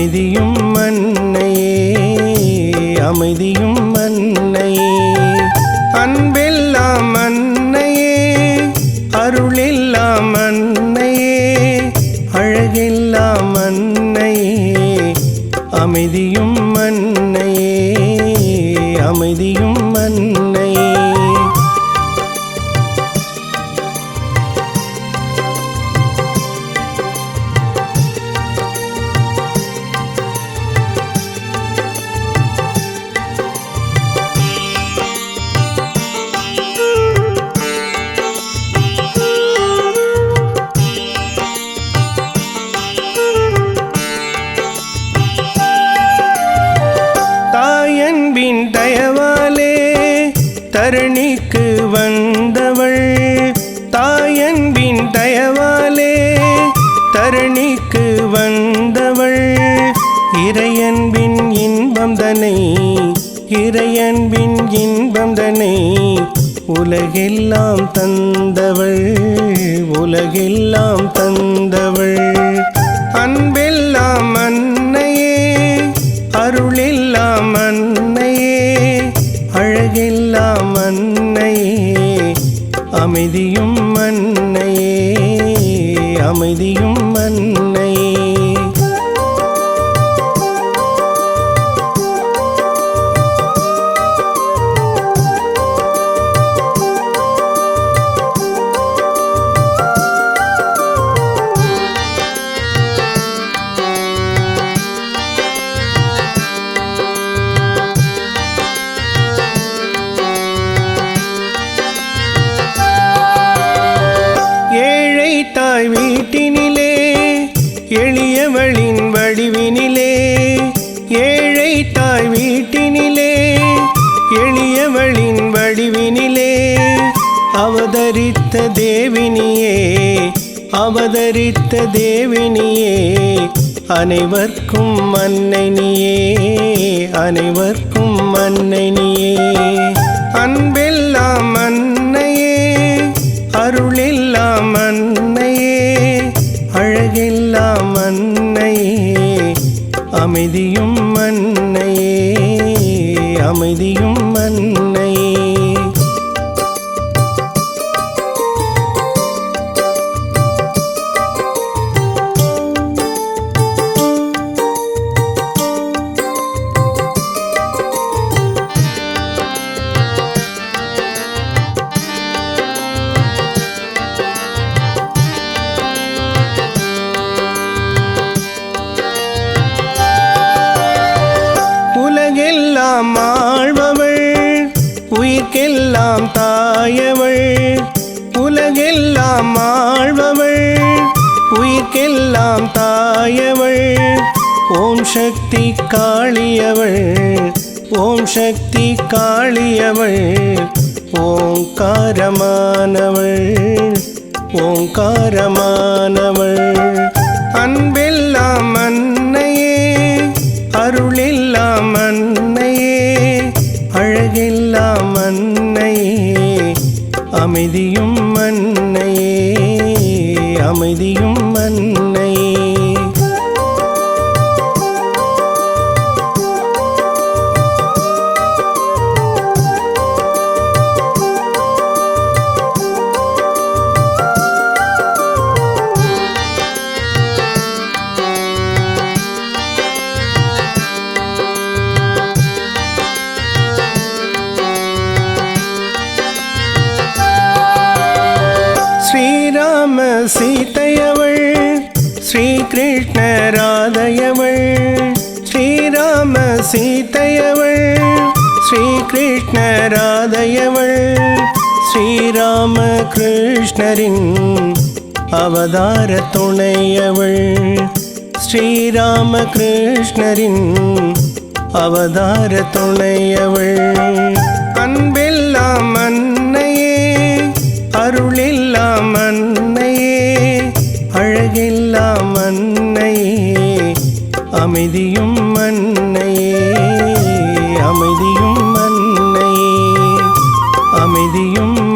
அமைதியும் மன்னையே அமைதியும் மன்னையே. அன்பெல்லாம் அன்னையே அருளெல்லாம் அன்னையே அழகெல்லாம் அன்னையே அமைதியும் மன்னையே அமைதியும் அன்னையே தாயன்பின் தயவாலே தரணிக்கு வந்தவள். தாயன்பின் தயவாலே தரணிக்கு வந்தவள். இறையன்பின் இன்பம் தனை இறையன்பின் இன்பம் தனை உலகெல்லாம் தந்தவள் உலகெல்லாம் தந்தவள். அழகெல்லாம் அன்னையே அமைதியும் அன்னையே அமைதியும் தாய் வீட்டினிலே எளியவளின் வடிவினிலே ஏழை தாய் வீட்டினிலே எளியவளின் வடிவினிலே அவதரித்த தேவினியே அவதரித்த தேவினியே அனைவர்க்கும் மன்னனியே அனைவர்க்கும் மன்னனியே அன்பெல்லாம் மன்னையே அருளே அமைதியும் அன்னையே அமைதியும் அன்னையே தாயவள் உலகெல்லாம் ஆழ்பவள். உயிர்க்கெல்லாம் தாயவள். ஓம் சக்தி காளியவள். ஓம் சக்தி காளியவள். ஓங்காரமானவள். ஓங்காரமானவள். அமைதியும் அன்னையே அமைதியும் சீத்தையவள் ஸ்ரீகிருஷ்ண ராதையவள் ஸ்ரீராம சீத்தையவள் ஸ்ரீகிருஷ்ண ராதையவள் ஸ்ரீராம கிருஷ்ணரின் அவதார துணையவள் ஸ்ரீராம கிருஷ்ணரின் அவதார துணையவள். அன்பெல்லாம் அன்னையே அருளே அழகெல்லாம் அன்னையே அமைதியும் மன்னையே அமைதியும் மன்னையே அமைதியும் அன்னையே